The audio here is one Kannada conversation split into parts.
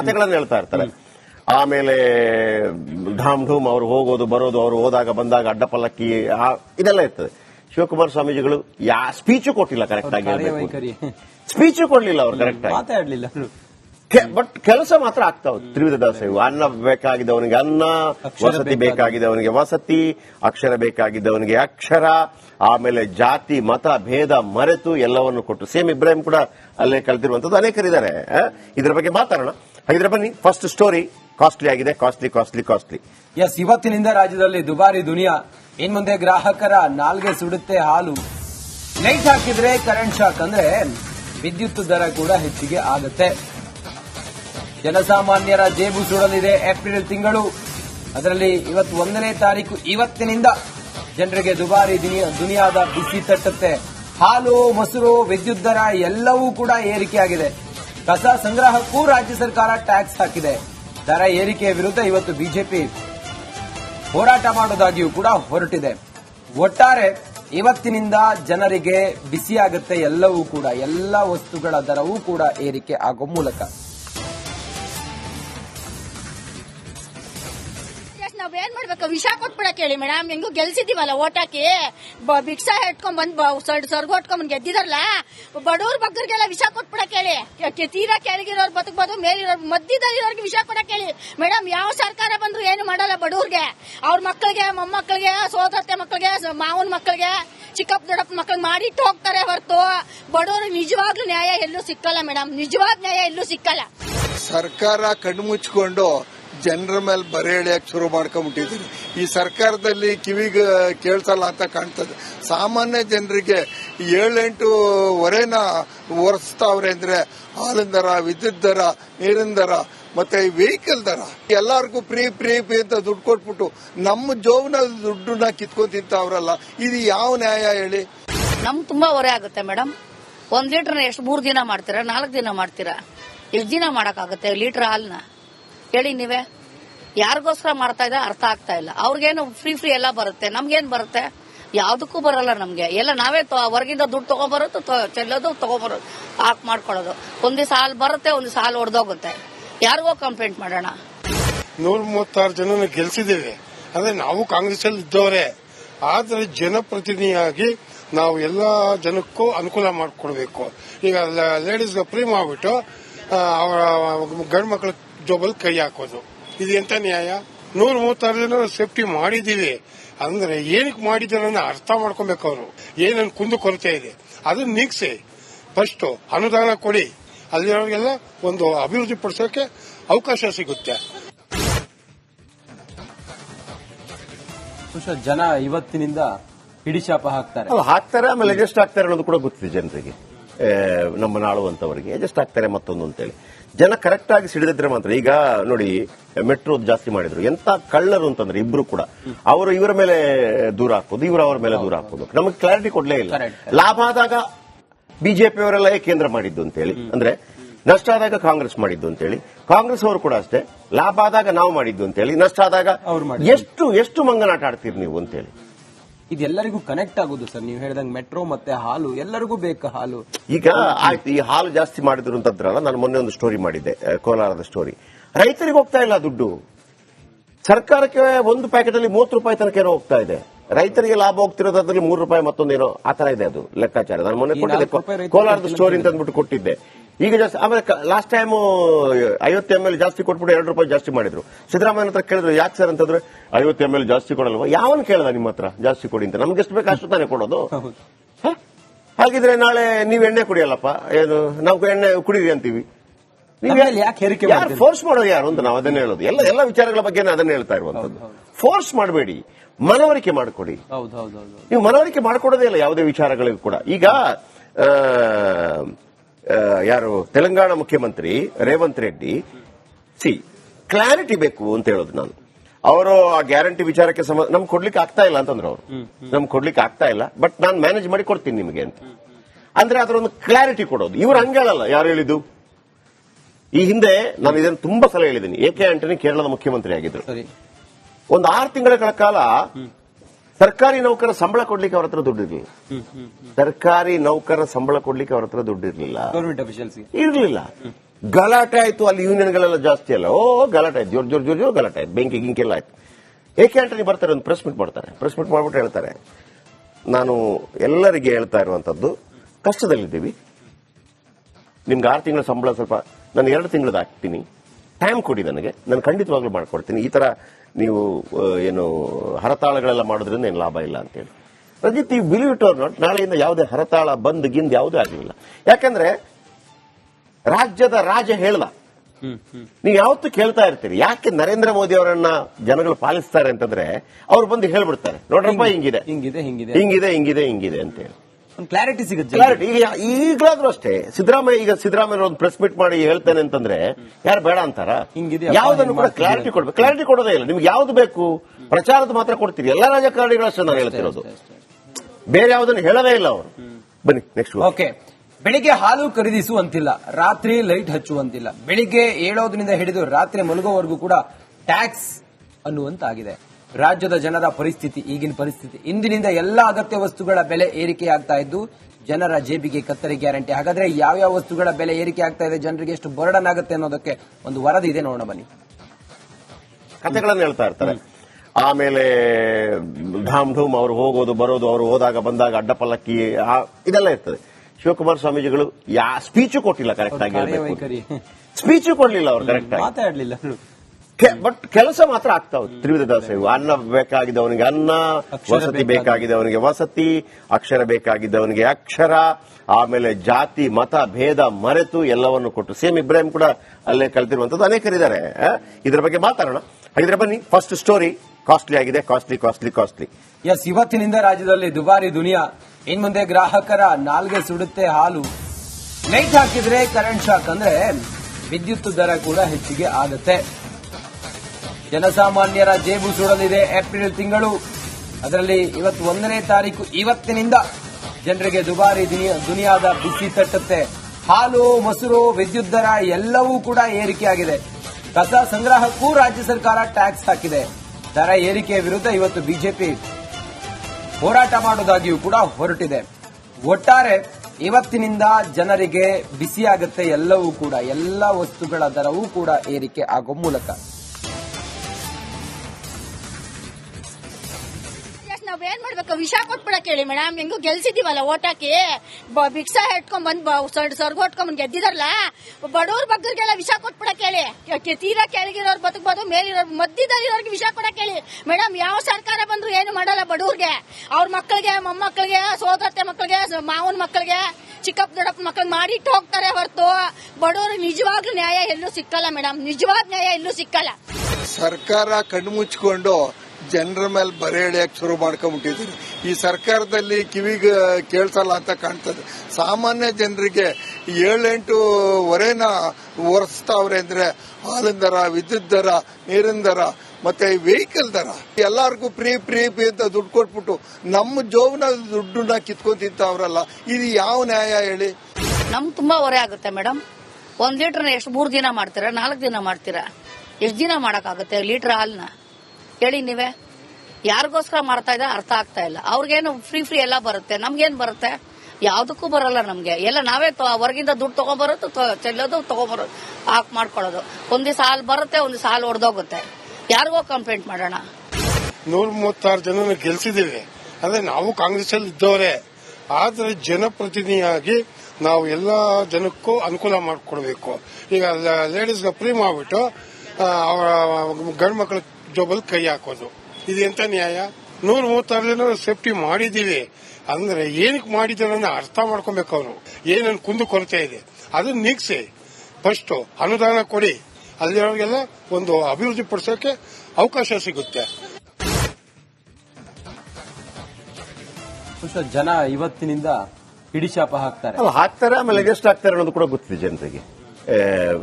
ಕಥೆಗಳನ್ನ ಹೇಳ್ತಾ ಇರ್ತಾರೆ. ಆಮೇಲೆ ಧಾಮ್ ಧೂಮ್ ಅವ್ರು ಹೋಗೋದು ಬರೋದು ಅವರು ಹೋದಾಗ ಬಂದಾಗ ಅಡ್ಡ ಪಲ್ಲಕ್ಕಿ ಇದೆಲ್ಲ ಇರ್ತದೆ. ಶಿವಕುಮಾರ್ ಸ್ವಾಮೀಜಿಗಳು ಯಾ ಸ್ಪೀಚು ಕೊಟ್ಟಿಲ್ಲ ಕರೆಕ್ಟ್ ಆಗಿ ಸ್ಪೀಚು ಕೊಡ್ಲಿಲ್ಲ ಅವ್ರು ಕರೆಕ್ಟ್ ಆಗಿ. ಮಾತಾಡ್ಲಿಲ್ಲ ಬಟ್ ಕೆಲಸ ಮಾತ್ರ ಆಗ್ತಾ ಹೋಯ್ತು ತ್ರಿವಿಧ ದಾಸೋಹ. ಅನ್ನ ಬೇಕಾಗಿದ್ದವನಿಗೆ ಅನ್ನ ವಸತಿ ಬೇಕಾಗಿದ್ದವನಿಗೆ ವಸತಿ ಅಕ್ಷರ ಬೇಕಾಗಿದ್ದವನಿಗೆ ಅಕ್ಷರ ಆಮೇಲೆ ಜಾತಿ ಮತ ಭೇದ ಮರೆತು ಎಲ್ಲವನ್ನು ಕೊಟ್ಟು ಸೇಮ್ ಇಬ್ರಾಹಿಂ ಕೂಡ ಅಲ್ಲೇ ಕಲ್ತಿರುವಂತದ್ದು ಅನೇಕರಿದ್ದಾರೆ ಇದರ ಇದ್ರ ಬಗ್ಗೆ ಮಾತಾಡೋಣ. ಹಾಗಿದ್ರೆ ಬನ್ನಿ ಫಸ್ಟ್ ಸ್ಟೋರಿ ಕಾಸ್ಟ್ಲಿ ಆಗಿದೆ ಕಾಸ್ಟ್ಲಿ ಕಾಸ್ಟ್ಲಿ ಕಾಸ್ಟ್ಲಿ ಎಸ್ ಇವತ್ತಿನಿಂದ ರಾಜ್ಯದಲ್ಲಿ ದುಬಾರಿ ದುನಿಯಾ. ಇನ್ ಮುಂದೆ ಗ್ರಾಹಕರ ನಾಲ್ಗೆ ಸುಡುತ್ತೆ ಹಾಲು. ಲೈಟ್ ಹಾಕಿದ್ರೆ ಕರೆಂಟ್ ಶಾಕ್ ಅಂದ್ರೆ ವಿದ್ಯುತ್ ದರ ಕೂಡ ಹೆಚ್ಚಿಗೆ ಆಗುತ್ತೆ. ಜನಸಾಮಾನ್ಯರ ಜೇಬು ಸುಡಲಿದೆ ಏಪ್ರಿಲ್ ತಿಂಗಳು. ಅದರಲ್ಲಿ ಇವತ್ತು ಒಂದನೇ ತಾರೀಕು, ಇವತ್ತಿನಿಂದ ಜನರಿಗೆ ದುಬಾರಿ ದುನಿಯಾದ ಬಿಸಿ ತಟ್ಟುತ್ತೆ. ಹಾಲು, ಮೊಸರು, ವಿದ್ಯುತ್ ದರ ಎಲ್ಲವೂ ಕೂಡ ಏರಿಕೆಯಾಗಿದೆ. ಕಸ ಸಂಗ್ರಹಕ್ಕೂ ರಾಜ್ಯ ಸರ್ಕಾರ ಟ್ಯಾಕ್ಸ್ ಹಾಕಿದೆ. ದರ ಏರಿಕೆಯ ವಿರುದ್ಧ ಇವತ್ತು ಬಿಜೆಪಿ ಹೋರಾಟ ಮಾಡೋದಾಗಿಯೂ ಕೂಡ ಹೊರಟಿದೆ. ಒಟ್ಟಾರೆ ಇವತ್ತಿನಿಂದ ಜನರಿಗೆ ಬಿಸಿಯಾಗುತ್ತೆ ಎಲ್ಲವೂ ಕೂಡ, ಎಲ್ಲ ವಸ್ತುಗಳ ದರವೂ ಕೂಡ ಏರಿಕೆ ಆಗೋ ಮೂಲಕ. ವಿಷ ಕೊಟ್ಬಿಡಕ್ ಹೇಳಿ ಮೇಡಮ್. ಹೆಂಗು ಗೆಲ್ಸಿದೀವಲ್ಲ ಓಟ್ ಹಾಕಿ ಬ- ಭಿಕ್ಷಾ ಇಟ್ಕೊಂಡ್ ಬಂದ್ ಸರ್ಗ ಹೊಟ್ಕೊಂಡ್ ಬಂದ್ ಗೆದ್ದಿದಾರಲ್ಲ? ಬಡವ್ರ ಬಗ್ಗರಿಗೆಲ್ಲ ವಿಷ ಕೊಟ್ಬಿಡಕ್ ಹೇಳಿ. ತೀರಾ ಕೆಳಗಿರೋರ್ ಬದುಕ್ಬೋದು, ಮೇಲಿರೋರ್ ಮಧ್ಯದಲ್ಲಿರೋರ್ಗೆ ವಿಷ ಕೊಡಕ್ ಹೇಳಿ. ಮೇಡಮ್, ಯಾವ ಸರ್ಕಾರ ಬಂದ್ರು ಏನು ಮಾಡಲ್ಲ ಬಡವ್ರಿಗೆ. ಅವ್ರ ಮಕ್ಕಳಿಗೆ, ಮೊಮ್ಮಕ್ಕಳಿಗೆ ಸೋದರತೆ ಮಕ್ಕಳಿಗೆ ಮಾವನ ಮಕ್ಕಳಿಗೆ, ಚಿಕ್ಕಪ್ಪ, ದೊಡ್ಡಪ್ಪ ಮಕ್ಕಳಿಗೆ ಮಾಡಿಟ್ಟು ಹೋಗ್ತಾರೆ ಹೊರತು. ಬಡವರು ನಿಜವಾಗ್ಲೂ ನ್ಯಾಯ ಎಲ್ಲೂ ಸಿಕ್ಕಲ್ಲ ಮೇಡಮ್. ನಿಜವಾದ ನ್ಯಾಯ ಎಲ್ಲೂ ಸಿಕ್ಕಲ್ಲ. ಸರ್ಕಾರ ಕಣ್ಣು ಮುಚ್ಕೊಂಡು ಜನರ ಮೇಲೆ ಬರೆ ಎಳೆಯಕ್ಕೆ ಶುರು ಮಾಡ್ಕೊಂಡ್ಬಿಟ್ಟಿದ್ದಾರೆ ಈ ಸರ್ಕಾರದಲ್ಲಿ ಕಿವಿಗೆ ಕೇಳ್ಸಲ್ಲ ಅಂತ ಕಾಣ್ತದೆ. ಸಾಮಾನ್ಯ ಜನರಿಗೆ ಏಳೆಂಟು ವರೆನ ಒರೆಸ್ತಾವ್ರೆ ಅಂದ್ರೆ ಹಾಲಿನ ದರ, ವಿದ್ಯುತ್ ದರ, ನೀರಿನ ದರ, ಮತ್ತೆ ವೆಹಿಕಲ್ ದರ. ಎಲ್ಲರಿಗೂ ಪ್ರೀ ಪ್ರೀ ಪ್ರೀ ಅಂತ ದುಡ್ಡು ಕೊಟ್ಬಿಟ್ಟು ನಮ್ಮ ಜೋಬ್ನಲ್ಲಿ ದುಡ್ಡನ್ನ ಕಿತ್ಕೊಂಡ್ ತಿಂತಾವ್ರಲ್ಲ, ಇದು ಯಾವ ನ್ಯಾಯ ಹೇಳಿ? ನಮ್ಗೆ ತುಂಬಾ ಹೊರೆ ಆಗುತ್ತೆ ಮೇಡಮ್. ಒಂದ್ ಲೀಟರ್ ಎಷ್ಟು ಮೂರು ದಿನ ಮಾಡ್ತೀರಾ, ನಾಲ್ಕು ದಿನ ಮಾಡ್ತೀರಾ? ಎಷ್ಟು ದಿನ ಮಾಡೋಕ್ಕಾಗುತ್ತೆ ಲೀಟರ್ ಹಾಲನ್ನ ಹೇಳಿ ನೀವೇ. ಯಾರಿಗೋಸ್ಕರ ಮಾಡ್ತಾ ಇದ್ದಾರೆ ಅರ್ಥ ಆಗ್ತಾ ಇಲ್ಲ. ಅವ್ರಿಗೇನು ಫ್ರೀ ಫ್ರೀ ಎಲ್ಲ ಬರುತ್ತೆ. ನಮ್ಗೇನ್ ಬರುತ್ತೆ? ಯಾವ್ದಕ್ಕೂ ಬರಲ್ಲ ನಮ್ಗೆ. ಎಲ್ಲ ನಾವೇ ಹೊರಗಿಂದ ದುಡ್ಡು ತಗೊಂಬರೋದು, ತ- ಚೆಲ್ಲೋದು ತಗೊಂಡ್ಬರೋದು ಹಾಕ್ ಮಾಡ್ಕೊಳ್ಳೋದು. ಒಂದ್ ಹಾಲು ಬರುತ್ತೆ, ಒಂದ್ ಹಾಲು ಹೊಡೆದೋಗುತ್ತೆ ಯಾರಿಗೋ ಕಂಪ್ಲೇಂಟ್ ಮಾಡೋಣ. ನೂರ ಮೂವತ್ತಾರು ಜನ ಗೆಲ್ಸಿದ್ದೇವೆ. ಅಂದ್ರೆ ನಾವು ಕಾಂಗ್ರೆಸ್ ಅಲ್ಲಿ ಇದ್ದವರೇ. ಆದ್ರೆ ಜನಪ್ರತಿನಿಧಿಯಾಗಿ ನಾವು ಎಲ್ಲ ಜನಕ್ಕೂ ಅನುಕೂಲ ಮಾಡಿಕೊಡ್ಬೇಕು. ಈಗ ಲೇಡೀಸ್ಗೆ ಫ್ರೀ ಮಾಡಿಬಿಟ್ಟು ಅವರ ಗಂಡು ಮಕ್ಕಳ ಜೋಬಲ್ಲಿ ಕೈ ಹಾಕೋದು. ಇದು ಎಂತ ನ್ಯಾಯ. ನೂರ ಮೂವತ್ತಾರು ಜನ ಸೇಫ್ಟಿ ಮಾಡಿದೀವಿ ಅಂದ್ರೆ ಏನಕ್ಕೆ ಮಾಡಿದ್ದಾರೆ ಅರ್ಥ ಮಾಡ್ಕೊಬೇಕು ಅವರು. ಏನನ್ನು ಕುಂದು ಕೊರತೆ ಇದೆ. ಅದನ್ನ ನೀಗಿಸಿ. ಫಸ್ಟ್ ಅನುದಾನ ಕೊಡಿ. ಅಲ್ಲಿರೋರಿಗೆಲ್ಲ ಒಂದು ಅಭಿವೃದ್ಧಿ ಪಡಿಸೋಕೆ ಅವಕಾಶ ಸಿಗುತ್ತೆ. ಜನ ಇವತ್ತಿನಿಂದ ಹಿಡಿಶಾಪ ಹಾಕ್ತಾರೆ. ಹಾಕ್ತಾರೆ ಆಮೇಲೆ ಎಷ್ಟು ಹಾಕ್ತಾರೆ ಅನ್ನೋದು ಕೂಡ ಗೊತ್ತಿದೆ ಜನರಿಗೆ. ಆ, ನಮ್ಮ ನಾಳುವಂತವರಿಗೆ ಅಡ್ಜಸ್ಟ್ ಆಗ್ತಾರೆ ಮತ್ತೊಂದು ಅಂತೇಳಿ. ಜನ ಕರೆಕ್ಟ್ ಆಗಿ ಸಿಡಿದಿದ್ರೆ ಮಾತ್ರ ಈಗ ನೋಡಿ ಮೆಟ್ರೋ ಜಾಸ್ತಿ ಮಾಡಿದ್ರು. ಎಂತ ಕಳ್ಳರು ಅಂತಂದ್ರೆ ಇಬ್ರು ಕೂಡ. ಅವರು ಇವರ ಮೇಲೆ ದೂರ ಹಾಕೋದು ಇವರು ಅವರ ಮೇಲೆ ದೂರ ಹಾಕೋದು ನಮಗೆ ಕ್ಲಾರಿಟಿ ಕೊಡ್ಲೇ ಇಲ್ಲ. ಲಾಭ ಆದಾಗ ಬಿಜೆಪಿ ಅವರೆಲ್ಲ ಕೇಂದ್ರ ಮಾಡಿದ್ದು ಅಂತೇಳಿ. ಅಂದ್ರೆ ನಷ್ಟ ಆದಾಗ ಕಾಂಗ್ರೆಸ್ ಮಾಡಿದ್ದು ಅಂತೇಳಿ. ಕಾಂಗ್ರೆಸ್ ಅವರು ಕೂಡ ಅಷ್ಟೇ ಲಾಭ ಆದಾಗ ನಾವು ಮಾಡಿದ್ದು ಅಂತೇಳಿ. ನಷ್ಟ ಆದಾಗ. ಎಷ್ಟು ಎಷ್ಟು ಮಂಗನಾಟ ಆಡ್ತೀರಿ ನೀವು ಅಂತೇಳಿ. ಇದೆಲ್ಲರಿಗೂ ಕನೆಕ್ಟ್ ಆಗುದು ಸರ್ ನೀವು ಹೇಳಿದಂಗೆ ಮೆಟ್ರೋ ಮತ್ತೆ ಹಾಲು ಎಲ್ಲರಿಗೂ ಬೇಕು ಹಾಲು. ಈಗ ಆಯ್ತು. ಈ ಹಾಲು ಜಾಸ್ತಿ ಮಾಡಿದ್ರು ಅಂತಂದ್ರಲ್ಲ ನಾನು ಮೊನ್ನೆ ಒಂದು ಸ್ಟೋರಿ ಮಾಡಿದ್ದೆ ಕೋಲಾರದ ಸ್ಟೋರಿ ರೈತರಿಗೆ ಹೋಗ್ತಾ ಇಲ್ಲ ದುಡ್ಡು. ಸರ್ಕಾರಕ್ಕೆ ಒಂದು ಪ್ಯಾಕೆಟ್ ಅಲ್ಲಿ ಮೂವತ್ತು ರೂಪಾಯಿ ತನಕ ಏನೋ ಹೋಗ್ತಾ ಇದೆ. ರೈತರಿಗೆ ಲಾಭ ಹೋಗ್ತಿರೋದ್ರಲ್ಲಿ ಮೂರು ರೂಪಾಯಿ ಮತ್ತೊಂದೇನೋ ಆ ತರ ಇದೆ ಅದು ಲೆಕ್ಕಾಚಾರ. ನಾನು ಮೊನ್ನೆ ಕೋಲಾರದ ಸ್ಟೋರಿ ಅಂತ ಅಂತ ಅಂದ್ಬಿಟ್ಟು ಕೊಟ್ಟಿದ್ದೆ. ಈಗ ಜಾಸ್ತಿ ಆಮೇಲೆ ಲಾಸ್ಟ್ ಟೈಮ್ ಐವತ್ತು ಎಂ ಎಲ್ ಜಾಸ್ತಿ ಕೊಟ್ಬಿಟ್ಟು ಎರಡು ರೂಪಾಯಿ ಜಾಸ್ತಿ ಮಾಡಿದ್ರು. ಸಿದ್ದರಾಮಯ್ಯ ಹತ್ರ ಕೇಳಿದ್ರು ಯಾಕೆ ಸರ್ ಅಂತಂದ್ರೆ ಐವತ್ತು ಎಂ ಎಲ್ ಜಾಸ್ತಿ ಕೊಡಲ್ವಾ? ಯಾವನ್ ಕೇಳ್ದ ನಿಮ್ಮ ಹತ್ರ ಜಾಸ್ತಿ ಕೊಡಿ ಅಂತ? ನಮ್ಗೆ ಎಷ್ಟು ಬೇಕು ಅಷ್ಟು ತಾನೇ ಕೊಡೋದು? ಹಾಗಿದ್ರೆ ನಾಳೆ ನೀವು ಎಣ್ಣೆ ಕುಡಿಯಲ್ಲಪ್ಪ? ಏನು ನಾವು ಎಣ್ಣೆ ಕುಡಿರಿ ಅಂತೀವಿ. ಯಾರು ಫೋರ್ಸ್ ಮಾಡೋದು ಯಾರು ಅಂತ ನಾವು ಅದನ್ನೇ ಹೇಳೋದು. ಎಲ್ಲ ಎಲ್ಲ ವಿಚಾರಗಳ ಬಗ್ಗೆ ಅದನ್ನೇ ಹೇಳ್ತಾ ಇರುವಂತದ್ದು ಫೋರ್ಸ್ ಮಾಡಬೇಡಿ. ಮನವರಿಕೆ ಮಾಡಿಕೊಡಿ. ನೀವು ಮನವರಿಕೆ ಮಾಡಿಕೊಡೋದೇ ಇಲ್ಲ ಯಾವುದೇ ವಿಚಾರಗಳಿಗೂ ಕೂಡ. ಈಗ ಯಾರು? ತೆಲಂಗಾಣ ಮುಖ್ಯಮಂತ್ರಿ ರೇವಂತ್ ರೆಡ್ಡಿ. ಸಿ ಕ್ಲಾರಿಟಿ ಬೇಕು ಅಂತ ಹೇಳೋದು ನಾನು. ಅವರು ಆ ಗ್ಯಾರಂಟಿ ವಿಚಾರಕ್ಕೆ ಸಮ ನಮ್ಗೆ ಕೊಡ್ಲಿಕ್ಕೆ ಆಗ್ತಾ ಇಲ್ಲ ಅಂತಂದ್ರು ಅವರು. ನಮ್ಗೆ ಕೊಡ್ಲಿಕ್ಕೆ ಆಗ್ತಾ ಇಲ್ಲ ಬಟ್ ನಾನು ಮ್ಯಾನೇಜ್ ಮಾಡಿ ಕೊಡ್ತೀನಿ ನಿಮಗೆ ಅಂತ. ಅಂದ್ರೆ ಅದರೊಂದು ಕ್ಲಾರಿಟಿ ಕೊಡೋದು. ಇವ್ರು ಹಂಗೆ ಹೇಳಲ್ಲ. ಯಾರು ಹೇಳಿದ್ದು? ಈ ಹಿಂದೆ ನಾನು ಇದನ್ನು ತುಂಬಾ ಸಲ ಹೇಳಿದ್ದೀನಿ. ಎ ಕೆ ಆಂಟನಿ ಕೇರಳದ ಮುಖ್ಯಮಂತ್ರಿ ಆಗಿದ್ರು. ಒಂದು ಆರು ತಿಂಗಳ ಕಾಲ ಸರ್ಕಾರಿ ನೌಕರ ಸಂಬಳ ಕೊಡ್ಲಿಕ್ಕೆ ಅವ್ರ ಹತ್ರ ದುಡ್ಡಿರ್ಲಿಲ್ಲ ಸರ್ಕಾರಿ ನೌಕರ ಸಂಬಳ ಕೊಡ್ಲಿಕ್ಕೆ ಅವ್ರ ಹತ್ರ ದುಡ್ಡಿರ್ಲಿಲ್ಲ ಗೌರ್ಮೆಂಟ್ ಇರ್ಲಿಲ್ಲ. ಗಲಾಟೆ ಆಯ್ತು ಅಲ್ಲಿ ಯೂನಿಯನ್ಗಳೆಲ್ಲ ಜಾಸ್ತಿ ಅಲ್ಲ. ಓ ಗಲಾಟೆ ಆಯ್ತು ಜೋರ್ ಜೋರ್ ಜೋರ್ ಜೋರ್ ಗಲಾಟೆ ಆಯ್ತು. ಬೆಂಕಿ ಗಿಂಕಿ ಎಲ್ಲ ಆಯ್ತು. ಏಕೆ ಆಂಟನಿ ಬರ್ತಾರೆ? ಒಂದು ಪ್ರೆಸ್ ಮೀಟ್ ಮಾಡ್ತಾರೆ. ಪ್ರೆಸ್ ಮೀಟ್ ಮಾಡ್ಬಿಟ್ಟು ಹೇಳ್ತಾರೆ. ನಾನು ಎಲ್ಲರಿಗೆ ಹೇಳ್ತಾ ಇರುವಂತದ್ದು ಕಷ್ಟದಲ್ಲಿದ್ದೀವಿ. ನಿಮ್ಗೆ ಆರು ತಿಂಗಳ ಸಂಬಳ ಸ್ವಲ್ಪ ನಾನು ಎರಡು ತಿಂಗಳದ್ದು ಹಾಕ್ತೀನಿ ಟೈಮ್ ಕೊಡಿ ನನಗೆ. ನಾನು ಖಂಡಿತವಾಗ್ಲೂ ಮಾಡ್ಕೊಡ್ತೀನಿ. ಈ ತರ ನೀವು ಏನು ಹರತಾಳಗಳೆಲ್ಲ ಮಾಡೋದ್ರಿಂದ ಏನು ಲಾಭ ಇಲ್ಲ ಅಂತೇಳಿ ರಜಿತ್ ಈ ಬಿಲೀವ್ ಇಟ್ ನಾಟ್ ನಾಳೆಯಿಂದ ಯಾವುದೇ ಹರತಾಳ ಬಂದ್ ಗಿಂದ್ ಯಾವುದೇ ಆಗಲಿಲ್ಲ. ಯಾಕಂದ್ರೆ ರಾಜ್ಯದ ರಾಜ ಹೇಳಲ್ಲ. ನೀವು ಯಾವತ್ತೂ ಕೇಳ್ತಾ ಇರ್ತೀರಿ. ಯಾಕೆ ನರೇಂದ್ರ ಮೋದಿ ಅವರನ್ನ ಜನಗಳು ಪಾಲಿಸ್ತಾರೆ ಅಂತಂದ್ರೆ ಅವ್ರು ಬಂದು ಹೇಳ್ಬಿಡ್ತಾರೆ. ನೋಡ್ರಪ್ಪ ಹಿಂಗಿದೆ ಹಿಂಗಿದೆ. ಹಿಂಗಿದೆ ಹಿಂಗಿದೆ. ಹಿಂಗಿದೆ ಹಿಂಗಿದೆ ಅಂತೇಳಿ ಕ್ಲಾರಿಟಿ ಸಿಗುತ್ತೆ ಕ್ಲಾರಿಟಿ ಈಗ ಈಗಲಾದ್ರೂ ಅಷ್ಟೇ ಸಿದ್ದರಾಮಯ್ಯ ಈಗ ಸಿದ್ದರಾಮಯ್ಯ ಒಂದು ಪ್ರೆಸ್ ಮೀಟ್ ಮಾಡಿ ಹೇಳ್ತೇನೆ ಅಂತಂದ್ರೆ ಯಾರು ಬೇಡ ಅಂತಾರ? ಯಾವ್ದನ್ನು ಕೂಡ ಕ್ಲಾರಿಟಿ ಕೊಡ್ಬೇಕು. ಕ್ಲಾರಿಟಿ ಕೊಡೋದೇ ಇಲ್ಲ. ನಿಮ್ಗೆ ಯಾವ್ದು ಬೇಕು? ಪ್ರಚಾರದ ಮಾತ್ರ ಕೊಡ್ತೀರಿ. ಎಲ್ಲ ರಾಜಕಾರಣಿಗಳು ಅಷ್ಟೇ ನಾನು ಹೇಳ್ತಿರೋದು. ಬೇರೆ ಯಾವ್ದನ್ನು ಹೇಳದೇ ಇಲ್ಲ ಅವರು. ಬನ್ನಿ ನೆಕ್ಸ್ಟ್ ಓಕೆ ಬೆಳಿಗ್ಗೆ ಹಾಲು ಖರೀದಿಸುವಂತಿಲ್ಲ ರಾತ್ರಿ ಲೈಟ್ ಹಚ್ಚುವಂತಿಲ್ಲ ಬೆಳಿಗ್ಗೆ ಏಳೋದ್ರಿಂದ ಹಿಡಿದು ರಾತ್ರಿ ಮಲಗೋವರೆಗೂ ಕೂಡ ಟ್ಯಾಕ್ಸ್ ಅನ್ನುವಂತಾಗಿದೆ. ರಾಜ್ಯದ ಜನರ ಪರಿಸ್ಥಿತಿ ಈಗಿನ ಪರಿಸ್ಥಿತಿ. ಇಂದಿನಿಂದ ಎಲ್ಲಾ ಅಗತ್ಯ ವಸ್ತುಗಳ ಬೆಲೆ ಏರಿಕೆ ಆಗ್ತಾ ಇದ್ದು ಜನರ ಜೇಬಿಗೆ ಕತ್ತರಿ ಗ್ಯಾರಂಟಿ. ಹಾಗಾದ್ರೆ ಯಾವ್ಯಾವ ವಸ್ತುಗಳ ಬೆಲೆ ಏರಿಕೆ ಆಗ್ತಾ ಇದೆ ಜನರಿಗೆ ಎಷ್ಟು ಬರ್ಡನ್ ಆಗುತ್ತೆ ಅನ್ನೋದಕ್ಕೆ ಒಂದು ವರದಿ ಇದೆ ನೋಡೋಣ ಬನ್ನಿ. ಕಥೆಗಳನ್ನು ಹೇಳ್ತಾ ಇರ್ತಾರೆ. ಆಮೇಲೆ ಧಾಮ್ ಧೂಮ್ ಅವರು ಹೋಗೋದು ಬರೋದು ಅವರು ಹೋದಾಗ ಬಂದಾಗ ಅಡ್ಡಪಲ್ಲಕ್ಕಿ ಇದೆಲ್ಲ ಇರ್ತದೆ. ಶಿವಕುಮಾರ ಸ್ವಾಮೀಜಿಗಳು ಯಾ ಸ್ಪೀಚು ಕೊಟ್ಟಿಲ್ಲ ಕರೆಕ್ಟ್ ಆಗಿ ಸ್ಪೀಚು ಕೊಡ್ಲಿಲ್ಲ ಅವರು ಕರೆಕ್ಟ್ ಆಗಿ. ಮಾತಾಡ್ಲಿಲ್ಲ ಬಟ್ ಕೆಲಸ ಮಾತ್ರ ಆಗ್ತಾವ್ ತ್ರಿವಿಧ ದಾಸ ಅನ್ನ ಬೇಕಾಗಿದ್ದವನಿಗೆ ಅನ್ನ ವಸತಿ ವಸತಿ ಬೇಕಾಗಿದ್ದವನಿಗೆ ವಸತಿ ಅಕ್ಷರ ಬೇಕಾಗಿದ್ದವನಿಗೆ ಅಕ್ಷರ ಆಮೇಲೆ ಜಾತಿ ಮತ ಭೇದ ಮರೆತು ಎಲ್ಲವನ್ನು ಕೊಟ್ಟು. ಸೇಮ್ ಇಬ್ರಾಹಿಂ ಕೂಡ ಅಲ್ಲೇ ಕಲ್ತಿರುವಂತದ್ದು ಅನೇಕರಿದ್ದಾರೆ ಇದರ ಇದ್ರ ಬಗ್ಗೆ ಮಾತಾಡೋಣ. ಹಾಗಿದ್ರೆ ಬನ್ನಿ ಫಸ್ಟ್ ಸ್ಟೋರಿ ಕಾಸ್ಟ್ಲಿ ಆಗಿದೆ. ಕಾಸ್ಟ್ಲಿ ಕಾಸ್ಟ್ಲಿ ಕಾಸ್ಟ್ಲಿ ಎಸ್ ಇವತ್ತಿನಿಂದ ರಾಜ್ಯದಲ್ಲಿ ದುಬಾರಿ ದುನಿಯಾ. ಇನ್ ಮುಂದೆ ಗ್ರಾಹಕರ ನಾಲ್ಗೆ ಸುಡುತ್ತೆ ಹಾಲು. ಲೈಟ್ ಹಾಕಿದ್ರೆ ಕರೆಂಟ್ ಶಾಕ್ ಅಂದ್ರೆ ವಿದ್ಯುತ್ ದರ ಕೂಡ ಹೆಚ್ಚಿಗೆ ಆಗುತ್ತೆ. ಜನಸಾಮಾನ್ಯರ ಜೇಬು ಸುಡಲಿದೆ ಏಪ್ರಿಲ್ ತಿಂಗಳು. ಅದರಲ್ಲಿ ಇವತ್ತು ಒಂದನೇ ತಾರೀಕು ಇವತ್ತಿನಿಂದ ಜನರಿಗೆ ದುಬಾರಿ ದುನಿಯಾದ ಬಿಸಿ ತಟ್ಟುತ್ತೆ. ಹಾಲು, ಮೊಸರು, ವಿದ್ಯುತ್ ದರ ಎಲ್ಲವೂ ಕೂಡ ಏರಿಕೆಯಾಗಿದೆ ಕಸ ಸಂಗ್ರಹಕ್ಕೂ ರಾಜ್ಯ ಸರ್ಕಾರ ಟ್ಯಾಕ್ಸ್ ಹಾಕಿದೆ. ದರ ಏರಿಕೆಯ ವಿರುದ್ಧ ಇವತ್ತು ಬಿಜೆಪಿ ಹೋರಾಟ ಮಾಡುವುದಾಗಿಯೂ ಕೂಡ ಹೊರಟಿದೆ. ಒಟ್ಟಾರೆ ಇವತ್ತಿನಿಂದ ಜನರಿಗೆ ಬಿಸಿಯಾಗುತ್ತೆ ಎಲ್ಲವೂ ಕೂಡ, ಎಲ್ಲ ವಸ್ತುಗಳ ದರವೂ ಕೂಡ ಏರಿಕೆ ಆಗೋ ಮೂಲಕ. ಮಾಡ್ಬೇಕು ವಿಷ ಕೊಟ್ಬಿಡಕ್ ಹೇಳಿ ಮೇಡಮ್ ಹೆಂಗು ಗೆಲ್ಸಿದೀವಲ್ಲ ಓಟಾಕಿ. ಭಿಕ್ಷಾ ಇಟ್ಕೊಂಡ್ ಬಂದ್ ಸರ್ಗೊಟ್ಕೊಂಡ್ ಬಂದ್ ಗೆದ್ದಿದಾರಲ್ಲ ಬಡವ್ರ ಬಗ್ಗರ್ಗೆಲ್ಲ ವಿಷ ಕೊಟ್ಬಿಡಕ್ ಹೇಳಿ. ತೀರಾ ಕೆಳಗಿರೋರ್ ಬದುಕ್ಬೋದು, ಮೇಲಿರೋರ್ ಮಧ್ಯದಲ್ಲಿರೋರ್ಗೆ ವಿಷ ಕೊಡಕ್ ಹೇಳಿ. ಮೇಡಮ್ ಯಾವ ಸರ್ಕಾರ ಬಂದ್ರು ಏನು ಮಾಡಲ್ಲ ಬಡವ್ರಿಗೆ. ಅವ್ರ ಮಕ್ಕಳಿಗೆ, ಮೊಮ್ಮಕ್ಕಳಿಗೆ ಸೋದರತೆ ಮಕ್ಕಳಿಗೆ ಮಾವನ ಮಕ್ಕಳಿಗೆ, ಚಿಕ್ಕಪ್ಪ, ದೊಡ್ಡಪ್ಪ ಮಕ್ಕಳಿಗೆ ಮಾಡಿಟ್ಟು ಹೋಗ್ತಾರೆ ಹೊರತು. ಬಡವ್ರಿಗೆ ನಿಜವಾಗ್ಲೂ ನ್ಯಾಯ ಎಲ್ಲೂ ಸಿಕ್ಕಲ್ಲ ಮೇಡಮ್ ನಿಜವಾದ ನ್ಯಾಯ ಎಲ್ಲೂ ಸಿಕ್ಕಲ್ಲ. ಸರ್ಕಾರ ಕಣ್ಣು ಮುಚ್ಕೊಂಡು ಜನರ ಮೇಲೆ ಬರೆ ಎಳೆಯಕ್ಕೆ ಶುರು ಮಾಡ್ಕೊಂಡ್ಬಿಟ್ಟಿದ್ದೀರಿ ಈ ಸರ್ಕಾರದಲ್ಲಿ ಕಿವಿಗೆ ಕೇಳಿಸಲ್ಲ ಅಂತ ಕಾಣ್ತದೆ. ಸಾಮಾನ್ಯ ಜನರಿಗೆ ಏಳೆಂಟು ವರೆನ ಒರೆಸ್ತಾವ್ರೆ ಅಂದರೆ ಹಾಲಿನ ದರ, ವಿದ್ಯುತ್ ದರ, ನೀರಿನ ದರ, ಮತ್ತೆ ವೆಹಿಕಲ್ ದರ, ಎಲ್ಲರಿಗೂ ಪ್ರೀ ಪ್ರೀ ಪ್ರೀ ಅಂತ ದುಡ್ಡು ಕೊಟ್ಬಿಟ್ಟು ನಮ್ಮ ಜೋಬ್ನ ದುಡ್ಡನ್ನ ಕಿತ್ಕೊಂಡ್ ತಿಂತಾವ್ರಲ್ಲ ಇದು ಯಾವ ನ್ಯಾಯ ಹೇಳಿ? ನಮ್ಗೆ ತುಂಬಾ ಹೊರೆ ಆಗುತ್ತೆ ಮೇಡಮ್ ಒಂದ್ ಲೀಟರ್ ಎಷ್ಟು ಮೂರು ದಿನ ಮಾಡ್ತೀರಾ, ನಾಲ್ಕು ದಿನ ಮಾಡ್ತೀರಾ? ಎಷ್ಟು ದಿನ ಮಾಡೋಕ್ಕಾಗುತ್ತೆ ಲೀಟರ್ ಹಾಲನ್ನ ಹೇಳಿ ನೀವೇ. ಯಾರಿಗೋಸ್ಕರ ಮಾಡ್ತಾ ಇದ್ದಾರೆ ಅರ್ಥ ಆಗ್ತಾ ಇಲ್ಲ. ಅವ್ರಿಗೇನು ಫ್ರೀ ಫ್ರೀ ಎಲ್ಲ ಬರುತ್ತೆ? ನಮ್ಗೇನ್ ಬರುತ್ತೆ? ಯಾವ್ದಕ್ಕೂ ಬರಲ್ಲ ನಮ್ಗೆ. ಎಲ್ಲ ನಾವೇ ಹೊರಗಿಂದ ದುಡ್ಡು ತಗೊಂಬರೋದು ಚೆಲ್ಲೋದು, ತಗೊಂಬರೋದು. ಹಾಕ್ ಮಾಡ್ಕೊಳ್ಳೋದು. ಒಂದ್ ಹಾಲು ಬರುತ್ತೆ, ಒಂದ್ ಹಾಲು ಹೊಡೆದೋಗುತ್ತೆ ಯಾರಿಗೋ ಕಂಪ್ಲೇಂಟ್ ಮಾಡೋಣ. ನೂರ ಮೂವತ್ತಾರು ಜನನ ಗೆಲ್ಸಿದ್ದೀವಿ. ಅಂದ್ರೆ ನಾವು ಕಾಂಗ್ರೆಸ್ ಅಲ್ಲಿ ಇದ್ದವರೇ. ಆದ್ರೆ ಜನಪ್ರತಿನಿಧಿಯಾಗಿ ನಾವು ಎಲ್ಲ ಜನಕ್ಕೂ ಅನುಕೂಲ ಮಾಡಿಕೊಡ್ಬೇಕು. ಈಗ ಲೇಡೀಸ್ಗೆ ಫ್ರೀ ಮಾಡ್ಬಿಟ್ಟು ಅವರ ಗಂಡು ಮಕ್ಕಳ ಜೋಬಲ್ಲಿ ಕೈ ಹಾಕೋದು. ಇದು ಎಂತ ನ್ಯಾಯ? ನೂರ ಮೂವತ್ತಾರು ಜನ ಸೇಫ್ಟಿ ಮಾಡಿದೀವಿ ಅಂದ್ರೆ ಏನಕ್ಕೆ ಮಾಡಿದ್ದಾರೆ ಅಂದ್ರೆ ಅರ್ಥ ಮಾಡ್ಕೊಬೇಕು ಅವರು. ಏನೇನು ಕುಂದು ಕೊರತೆ ಇದೆ? ಅದನ್ನ ನೀಗಿಸಿ. ಫಸ್ಟ್ ಅನುದಾನ ಕೊಡಿ. ಅಲ್ಲಿರೋರಿಗೆಲ್ಲ ಒಂದು ಅಭಿವೃದ್ಧಿ ಪಡಿಸೋಕೆ ಅವಕಾಶ ಸಿಗುತ್ತೆ. ಜನ ಇವತ್ತಿನಿಂದ ಹಿಡಿಶಾಪ ಹಾಕ್ತಾರೆ. ಹಾಕ್ತಾರೆ ಆಮೇಲೆ ಎಷ್ಟು ಆಗ್ತಾರೆ ಅನ್ನೋದು ಕೂಡ ಗೊತ್ತಿದೆ ಜನರಿಗೆ.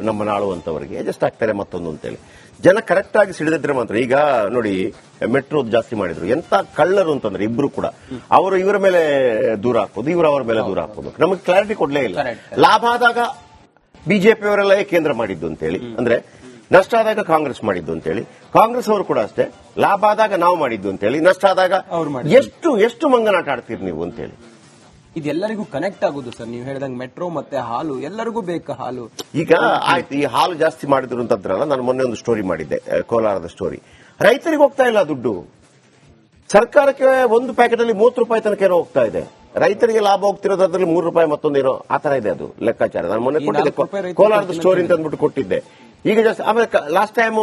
ನಮ್ಮ ನಾಳುವಂತವರಿಗೆ. ಎಷ್ಟು ಆಗ್ತಾರೆ ಮತ್ತೊಂದು ಅಂತೇಳಿ. ಜನ ಕರೆಕ್ಟ್ ಆಗಿ ಸಿಡಿದಿದ್ರೆ ಮಾತ್ರ. ಈಗ ನೋಡಿ ಮೆಟ್ರೋ ಜಾಸ್ತಿ ಮಾಡಿದ್ರು. ಎಂತ ಕಳ್ಳರು ಅಂತಂದ್ರೆ ಇಬ್ರು ಕೂಡ. ಅವರು ಇವರ ಮೇಲೆ ದೂರ ಹಾಕೋದು ಇವರು ಅವರ ಮೇಲೆ ದೂರ ಹಾಕೋದು. ನಮಗೆ ಕ್ಲಾರಿಟಿ ಕೊಡ್ಲೇ ಇಲ್ಲ. ಲಾಭ ಆದಾಗ ಬಿಜೆಪಿಯವರೆಲ್ಲ ಕೇಂದ್ರ ಮಾಡಿದ್ದು ಅಂತೇಳಿ. ಅಂದ್ರೆ ನಷ್ಟ ಆದಾಗ ಕಾಂಗ್ರೆಸ್ ಮಾಡಿದ್ದು ಅಂತೇಳಿ. ಕಾಂಗ್ರೆಸ್ ಅವರು ಕೂಡ ಅಷ್ಟೇ. ಲಾಭ ಆದಾಗ ನಾವು ಮಾಡಿದ್ದು ಅಂತೇಳಿ. ನಷ್ಟ ಆದಾಗ. ಎಷ್ಟು ಎಷ್ಟು ಮಂಗನಾಟ ಆಡ್ತೀರಿ ನೀವು ಅಂತೇಳಿ. ಇದೆಲ್ಲರಿಗೂ ಕನೆಕ್ಟ್ ಆಗುದು ಸರ್ ನೀವು ಹೇಳಿದಂಗೆ ಮೆಟ್ರೋ ಮತ್ತೆ ಹಾಲು ಎಲ್ಲರಿಗೂ ಬೇಕು ಹಾಲು. ಈಗ ಆಯ್ತು ಈ ಹಾಲು ಜಾಸ್ತಿ ಮಾಡಿದ್ರು ಅಂತಂದ್ರಲ್ಲ ನಾನು ಮೊನ್ನೆ ಒಂದು ಸ್ಟೋರಿ ಮಾಡಿದ್ದೆ ಕೋಲಾರದ ಸ್ಟೋರಿ ರೈತರಿಗೆ ಹೋಗ್ತಾ ಇಲ್ಲ ದುಡ್ಡು. ಸರ್ಕಾರಕ್ಕೆ ಒಂದು ಪ್ಯಾಕೆಟ್ ಅಲ್ಲಿ ಮೂವತ್ತು ರೂಪಾಯಿ ತನಕ ಏನೋ ಹೋಗ್ತಾ ಇದೆ. ರೈತರಿಗೆ ಲಾಭ ಹೋಗ್ತಿರೋದು ಅದ್ರಲ್ಲಿ ಮೂರು ರೂಪಾಯಿ ಮತ್ತೊಂದೇನೋ ಆ ತರ ಇದೆ ಅದು ಲೆಕ್ಕಾಚಾರ. ನಾನು ಮೊನ್ನೆ ಕೊಟ್ಟಿದ್ದೆ ಕೋಲಾರದ ಸ್ಟೋರಿ ಅಂತ ಅಂದ್ಬಿಟ್ಟು ಕೊಟ್ಟಿದ್ದೆ. ಈಗ ಜಾಸ್ತಿ ಆಮೇಲೆ ಲಾಸ್ಟ್ ಟೈಮ್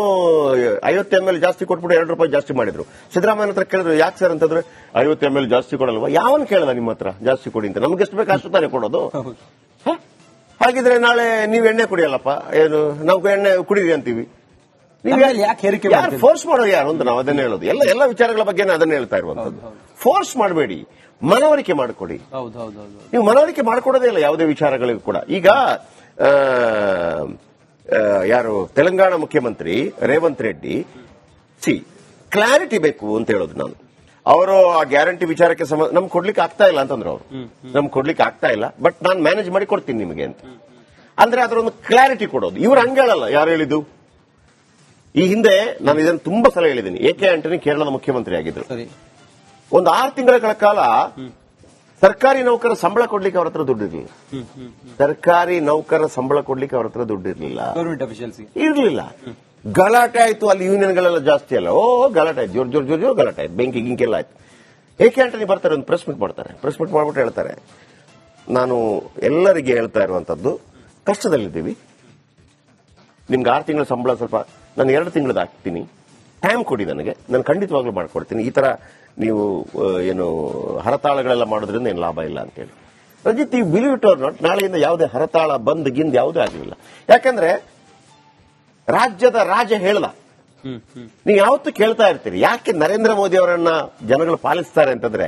ಐವತ್ತು ಎಂ ಎಲ್ ಜಾಸ್ತಿ ಕೊಟ್ಬಿಟ್ಟು ಎರಡು ರೂಪಾಯಿ ಜಾಸ್ತಿ ಮಾಡಿದ್ರು. ಸಿದ್ದರಾಮಯ್ಯ ಹತ್ರ ಕೇಳಿದ್ರು ಯಾಕೆ ಸರ್ ಅಂತಂದ್ರೆ ಐವತ್ತು ಎಂ ಎಲ್ ಜಾಸ್ತಿ ಕೊಡಲ್ವಾ? ಯಾವನ್ ಕೇಳಲ್ಲ ನಿಮ್ಮ ಹತ್ರ ಜಾಸ್ತಿ ಕೊಡಿ ಅಂತ. ನಮ್ಗೆ ಎಷ್ಟು ಬೇಕು ಅಷ್ಟು ತಾನೇ ಕೊಡೋದು? ಹಾಗಿದ್ರೆ ನಾಳೆ ನೀವು ಎಣ್ಣೆ ಕುಡಿಯಲ್ಲಪ್ಪ? ಏನು ನಾವು ಎಣ್ಣೆ ಕುಡೀರಿ ಅಂತೀವಿ. ಯಾಕೆ ಫೋರ್ಸ್ ಮಾಡೋ ಯಾರು ಅಂತ ನಾವು ಅದನ್ನ ಹೇಳೋದು. ಎಲ್ಲ ಎಲ್ಲ ವಿಚಾರಗಳ ಬಗ್ಗೆ ಅದನ್ನ ಹೇಳ್ತಾ ಇರುವಂತದ್ದು. ಫೋರ್ಸ್ ಮಾಡಬೇಡಿ. ಮನವರಿಕೆ ಮಾಡಿಕೊಡಿ. ನೀವು ಮನವರಿಕೆ ಮಾಡಿಕೊಡೋದೇ ಇಲ್ಲ ಯಾವುದೇ ವಿಚಾರಗಳಿಗೂ ಕೂಡ. ಈಗ ಯಾರು? ತೆಲಂಗಾಣ ಮುಖ್ಯಮಂತ್ರಿ ರೇವಂತ್ ರೆಡ್ಡಿ. ಸಿ ಕ್ಲಾರಿಟಿ ಬೇಕು ಅಂತ ಹೇಳೋದು ನಾನು. ಅವರು ಆ ಗ್ಯಾರಂಟಿ ವಿಚಾರಕ್ಕೆ ಸಂಬಂಧ ನಮ್ಗೆ ಕೊಡ್ಲಿಕ್ಕೆ ಆಗ್ತಾ ಇಲ್ಲ ಅಂತಂದ್ರು ಅವರು. ನಮ್ಗೆ ಕೊಡ್ಲಿಕ್ಕೆ ಆಗ್ತಾ ಇಲ್ಲ ಬಟ್ ನಾನು ಮ್ಯಾನೇಜ್ ಮಾಡಿ ಕೊಡ್ತೀನಿ ನಿಮಗೆ ಅಂತ. ಅಂದ್ರೆ ಅದರೊಂದು ಕ್ಲಾರಿಟಿ ಕೊಡೋದು. ಇವ್ರು ಹಂಗೇಳಲ್ಲ ಹೇಳಲ್ಲ ಯಾರು ಹೇಳಿದ್ದು? ಈ ಹಿಂದೆ ನಾನು ಇದನ್ನು ತುಂಬಾ ಸಲ ಹೇಳಿದ್ದೀನಿ ಎಕೆ ಆಂಟನಿ ಕೇರಳದ ಮುಖ್ಯಮಂತ್ರಿ ಆಗಿದ್ರು. ಒಂದು ಆರು ತಿಂಗಳ ಕಾಲ ಸರ್ಕಾರಿ ನೌಕರ ಸಂಬಳ ಕೊಡ್ಲಿಕ್ಕೆ ಅವ್ರ ಹತ್ರ ದುಡ್ಡಿರ್ಲಿಲ್ಲ. ಸರ್ಕಾರಿ ನೌಕರ ಸಂಬಳ ಕೊಡ್ಲಿಕ್ಕೆ ಅವ್ರ ಹತ್ರ ದುಡ್ಡಿರ್ಲಿಲ್ಲ. ಇರಲಿಲ್ಲ. ಗಲಾಟೆ ಆಯ್ತು ಅಲ್ಲಿ ಯೂನಿಯನ್ಗಳೆಲ್ಲ ಜಾಸ್ತಿ ಅಲ್ಲ. ಓ ಗಲಾಟೆ ಆಯ್ತು ಜೋರ್ ಜೋರ್ ಜೋರ್ ಜೋರ್ ಗಲಾಟೆ ಆಯ್ತು. ಬೆಂಕಿ ಗಿಂಕೆಲ್ಲ ಆಯ್ತು. ಏಕೆ ಆಂಟನಿ ಬರ್ತಾರೆ? ಒಂದು ಪ್ರೆಸ್ ಮೀಟ್ ಮಾಡ್ತಾರೆ. ಪ್ರೆಸ್ ಮೀಟ್ ಮಾಡ್ಬಿಟ್ಟು ಹೇಳ್ತಾರೆ ನಾನು ಎಲ್ಲರಿಗೆ ಹೇಳ್ತಾ ಇರುವಂತದ್ದು ಕಷ್ಟದಲ್ಲಿದ್ದೀವಿ. ನಿಮ್ಗೆ ಆರು ತಿಂಗಳ ಸಂಬಳ ಸ್ವಲ್ಪ ನಾನು ಎರಡು ತಿಂಗಳದ್ದು ಹಾಕ್ತೀನಿ. ಟೈಮ್ ಕೊಡಿ ನನಗೆ. ನಾನು ಖಂಡಿತವಾಗ್ಲೂ ಮಾಡ್ಕೊಡ್ತೀನಿ. ಈ ತರ ನೀವು ಏನು ಹರತಾಳಗಳೆಲ್ಲ ಮಾಡೋದ್ರಿಂದ ಏನು ಲಾಭ ಇಲ್ಲ ಅಂತೇಳಿ ರಜಿತ್ ಈ ಬಿಲೀವ್ ಇಟ್ ಆರ್ ನಾಟ್ ನಾಳೆಯಿಂದ ಯಾವುದೇ ಹರತಾಳ ಬಂದ್ ಗಿಂದ್ ಯಾವುದೇ ಆಗಲಿಲ್ಲ ಯಾಕಂದ್ರೆ ರಾಜ್ಯದ ರಾಜ ಹೇಳಲ್ಲ. ನೀವು ಯಾವತ್ತು ಕೇಳ್ತಾ ಇರ್ತೀರಿ. ಯಾಕೆ ನರೇಂದ್ರ ಮೋದಿ ಅವರನ್ನ ಜನಗಳು ಪಾಲಿಸ್ತಾರೆ ಅಂತಂದ್ರೆ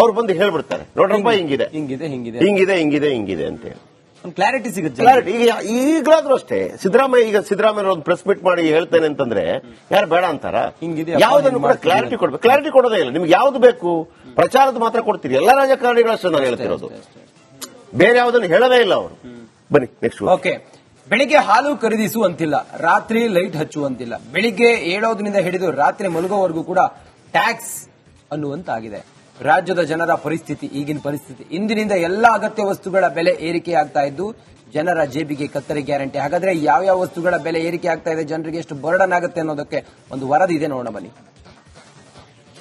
ಅವ್ರು ಬಂದು ಹೇಳ್ಬಿಡ್ತಾರೆ. ನೋಡ್ರಪ್ಪ ಹಿಂಗಿದೆ ಹಿಂಗಿದೆ. ಹಿಂಗಿದೆ ಹಿಂಗಿದೆ. ಹಿಂಗಿದೆ ಹಿಂಗಿದೆ ಅಂತೇಳಿ ಒಂದು ಕ್ಲಾರಿಟಿ ಸಿಗುತ್ತೆ ಕ್ಲಾರಿಟಿ ಈಗ ಈಗಲಾದ್ರೂ ಅಷ್ಟೇ ಸಿದ್ದರಾಮಯ್ಯ ಈಗ ಸಿದ್ದರಾಮಯ್ಯ ಒಂದು ಪ್ರೆಸ್ ಮೀಟ್ ಮಾಡಿ ಹೇಳ್ತೇನೆ ಅಂತಂದ್ರೆ ಯಾರು ಬೇಡ ಅಂತಾರ? ಯಾವ್ದನ್ನು ಯಾವುದನ್ನು ಕೂಡ ಕ್ಲಾರಿಟಿ ಕೊಡ್ಬೇಕು. ಕ್ಲಾರಿಟಿ ಕೊಡೋದೇ ಇಲ್ಲ. ನಿಮ್ಗೆ ಯಾವ್ದು ಬೇಕು? ಪ್ರಚಾರದ ಮಾತ್ರ ಕೊಡ್ತೀರಿ. ಎಲ್ಲ ರಾಜಕಾರಣಿಗಳು ಅಷ್ಟೇ ನಾನು ಹೇಳ್ತಿರೋದು. ಬೇರೆ ಯಾವ್ದನ್ನು ಹೇಳದೇ ಇಲ್ಲ ಅವರು. ಬನ್ನಿ ನೆಕ್ಸ್ಟ್ ಓಕೆ ಬೆಳಿಗ್ಗೆ ಹಾಲು ಖರೀದಿಸುವಂತಿಲ್ಲ ರಾತ್ರಿ ಲೈಟ್ ಹಚ್ಚುವಂತಿಲ್ಲ ಬೆಳಿಗ್ಗೆ ಏಳೋದ್ರಿಂದ ಹಿಡಿದು ರಾತ್ರಿ ಮಲಗೋವರೆಗೂ ಕೂಡ ಟ್ಯಾಕ್ಸ್ ಅನ್ನುವಂತಾಗಿದೆ. ರಾಜ್ಯದ ಜನರ ಪರಿಸ್ಥಿತಿ, ಈಗಿನ ಪರಿಸ್ಥಿತಿ, ಇಂದಿನಿಂದ ಎಲ್ಲ ಅಗತ್ಯ ವಸ್ತುಗಳ ಬೆಲೆ ಏರಿಕೆ ಆಗ್ತಾ ಇದ್ದು, ಜನರ ಜೇಬಿಗೆ ಕತ್ತರಿ ಗ್ಯಾರಂಟಿ. ಹಾಗಾದ್ರೆ ಯಾವ ಯಾವ ವಸ್ತುಗಳ ಬೆಲೆ ಏರಿಕೆ ಆಗ್ತಾ ಇದೆ, ಜನರಿಗೆ ಎಷ್ಟು ಬರ್ಡನ್ ಆಗುತ್ತೆ ಅನ್ನೋದಕ್ಕೆ ಒಂದು ವರದಿ ಇದೆ, ನೋಡೋಣ ಬನ್ನಿ.